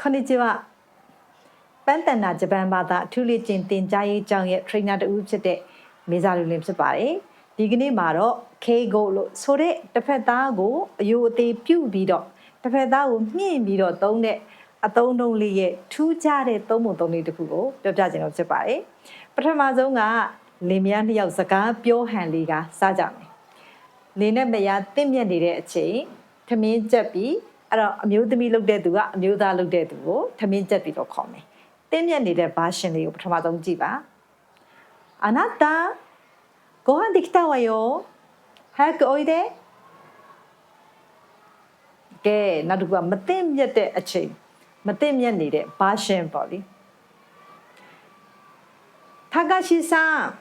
ခဏကြီးပါပန်းတန်နာဂျပန်ဘာသာအထူးလေ့ကျင့်သင်ကြားရေးကျောင်းရဲ့ trainer တူဖြစ်တဲ့မေဇာလူလင်ဖြစ်ပါတယ်ဒီကနေ့မှာတော့ K-go လို့ဆိုတဲ့တစ်ဖက်သားကိုအယိုအသေးပြုတ်ပြီးတော့တစ်ဖက်သားကိုမြင့်ပြီးတော့သုံးတဲ့အသုံးနှုန်းလေးရဲ့ထူးခြားတဲ့သုံးပုံသုံးလေးတစ်ခုကိုပြောပြခြင်းတော့ဖြစ်ပါတယ်ပထမဆုံးကလင်မယားနှစ်ယောက်စကားပြောဟန်လေးကစကြမယ်လင်နဲ့မယားတင့်မြတ်နေတဲ့အချိန်ထမင်းကြက်ပြီးအဲ့တော့အမျိုးသမီးလုပ်တဲ့သူကအမျိုးသားလုပ်တဲ့သူကိုထမင်းကြက်ပြီးတော့ခေါ်မယ်တင်းမြတ်နေတဲ့ version လေးကိုပထမဆုံးကြည့်ပါあなたご飯できたわよ早くおいでကဲနောက်တစ်ခုကမသိမြတ်တဲ့အချိန်မသိမြတ်နေတဲ့ version ပေါ့လေ高橋さん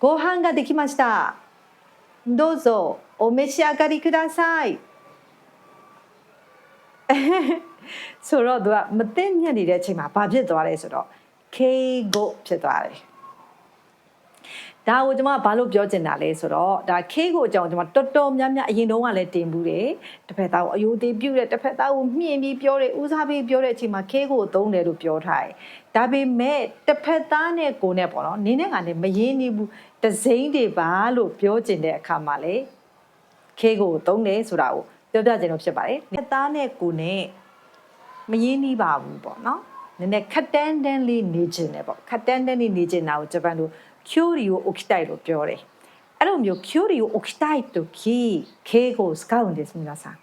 ご飯ができましたどうぞお召し上がりください ဆိုတော့သူကမသိမြတ်နေတဲ့အချိန်မှာဘာဖြစ်သွားလဲဆိုတော့ K go ဖြစ်သွားတယ်ဒါကိုကျွန်မဘာလို့ပြောချင်တာလဲဆိုတော့ဒါ K ကိုအကြောင်းကျွန်မတော်တော်များများအရင်တုန်းကလည်းတင်ဘူးတယ်တစ်ဖက်သားကိုအယိုသေးပြုတ်တယ်တစ်ဖက်သားကိုမြင့်ပြီးပြောတယ်ဦးစားပေးပြောတဲ့အချိန်မှာ K ကိုသုံးတယ်လို့ပြောထားတယ်ဒါပေမဲ့တစ်ဖက်သားနဲ့ကိုနဲ့ပေါ့နော်နင်းနဲ့ကလည်းမရင်းနေဘူးတစိမ့်တွေပါလို့ပြောချင်တဲ့အခါမှာလေ K ကိုသုံးတယ်ဆိုတာကို ပြောပြခြင်းလို့ဖြစ်ပါတယ်ခက်သားနဲ့ကိုနဲ့မရင်းနှီးပါဘူးပေါ့နော်နည်းနည်းခက်တန်းတန်းလေးနေခြင်းနဲ့ပေါ့ခက်တန်းတန်းလေးနေခြင်းတာကိုဂျပန်လို curio okitai လို့ပြောတယ်အဲ့လိုမျိုး curio okitai တို့ကိခေကိုစကောက်နေစမလားစား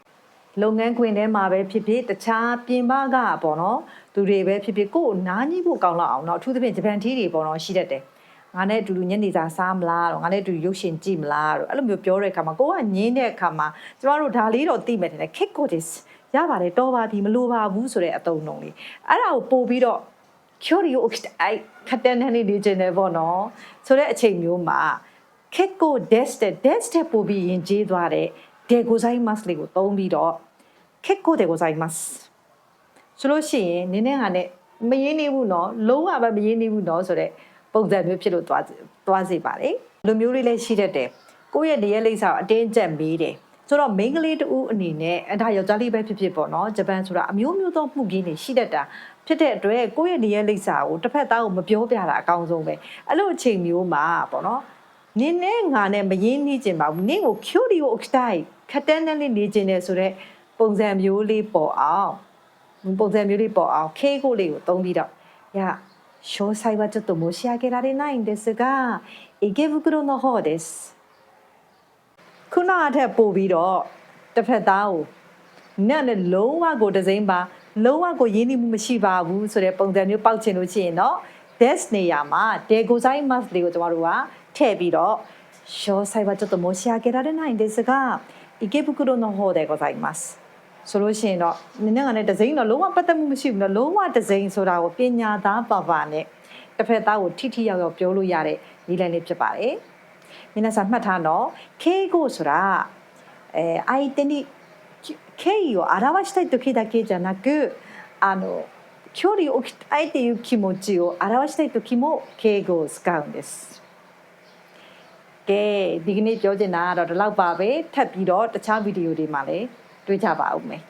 လုပ်ငန်းခွင်ထဲမှာပဲဖြစ်ဖြစ်တခြားပြင်ပကပေါ့နော်သူတွေပဲဖြစ်ဖြစ်ကိုယ်နားကြီးဖို့ကောင်းလောက်အောင်เนาะအထူးသဖြင့်ဂျပန်ထီးတွေပေါ့နော်ရှိတတ်တယ်။ ငါနဲ့အတူတူညနေစာစားမလားတော့ငါနဲ့အတူရုပ်ရှင်ကြည့်မလားတော့အဲ့လိုမျိုးပြောတဲ့အခါမှာကိုကညင်းတဲ့အခါမှာကျမတို့ဒါလေးတော့သိမယ်ထင်တယ်ခက်ကို this ရပါတယ်တော်ပါပြီမလိုပါဘူးဆိုတဲ့အတုံးလုံးလေးအဲ့ဒါကိုပို့ပြီးတော့ curio အဲ့ခက်တဲ့နေနေခြင်းတယ်ပေါ့နော်ဆိုတဲ့အချိန်မျိုးမှာခက်ကို desk တဲ့ desk တဲ့ပို့ပြီးရင်ကျေးသွားတဲ့ de gozaimasu လေးကိုသုံးပြီးတော့ခက်ကို de gozaimasu ဆိုလို့ရှိရင်နင်းနဲ့ဟာနဲ့မရင်းနေဘူးနော်လုံးဝပဲမရင်းနေဘူးနော်ဆိုတဲ့ ပုံစံမျိုးဖြစ်လို့သွားသွားစေပါတယ်လူမျိုးလေးလည်းရှိတတ်တယ်ကိုယ့်ရဲ့နေရာလိပ်စာကိုအတင်းကျပ်မေးတယ်ဆိုတော့ main ကလေးတူအနေနဲ့အဒါယောက်ျားလေးပဲဖြစ်ဖြစ်ပေါ့နော်ဂျပန်ဆိုတာအမျိုးမျိုးသောမှုကြီးနေရှိတတ်တာဖြစ်တဲ့အတွက်ကိုယ့်ရဲ့နေရာလိပ်စာကိုတစ်ဖက်သားကိုမပြောပြတာအကောင်းဆုံးပဲအဲ့လိုအချိန်မျိုးမှာပေါ့နော်နင်းနဲ့ငါနဲ့မရင်းနှီးကျင်ပါဘူးနင်းကို curio okitai ခက်တန်းတန်းလေးနေကျင်တယ်ဆိုတော့ပုံစံမျိုးလေးပေါ်အောင်ပုံစံမျိုးလေးပေါ်အောင် K ကိုလေးကိုသုံးပြီးတော့ရ 詳細はちょっと申し上げられないんですが池袋の方ですခုနအထက်ပို့ပြီးတော့တစ်ဖက်သားကိုနက်နဲ့လုံးဝကိုဒစိမ့်ပါလုံးဝကိုရင်းနှီးမှုမရှိပါဘူးဆိုတဲ့ပုံစံမျိုးပေါက်ချင်လို့ရှိရင်တော့ desk နေရာမှာ dego sai mas လေးကိုကျမတို့ကထည့်ပြီးတော့詳細はちょっと申し上げられないんですが池袋の方でございます ဆိုလို့ရှိရင်တော့နည်းနည်းကလည်းဒဇိန်တော့လုံးဝပတ်သက်မှုမရှိဘူးနော်လုံးဝဒဇိန်ဆိုတာကိုပညာသားပါပါနဲ့တစ်ဖက်သားကိုထိထိရောက်ရောက်ပြောလို့ရတဲ့နည်းလမ်းလေးဖြစ်ပါတယ်။皆さんမှတ်ထားနော်敬語ဆိုတာえー相手に敬意を表したい時だけじゃなくあの距離を置きたいっていう気持ちを表したい時も敬語を使うんです。ကဲဒီကနေ့ပြောချင်တာကတော့ဒီလောက်ပါပဲထပ်ပြီးတော့တခြားဗီဒီယိုတွေမှာလည်း တွေ့ကြပါဦးမယ်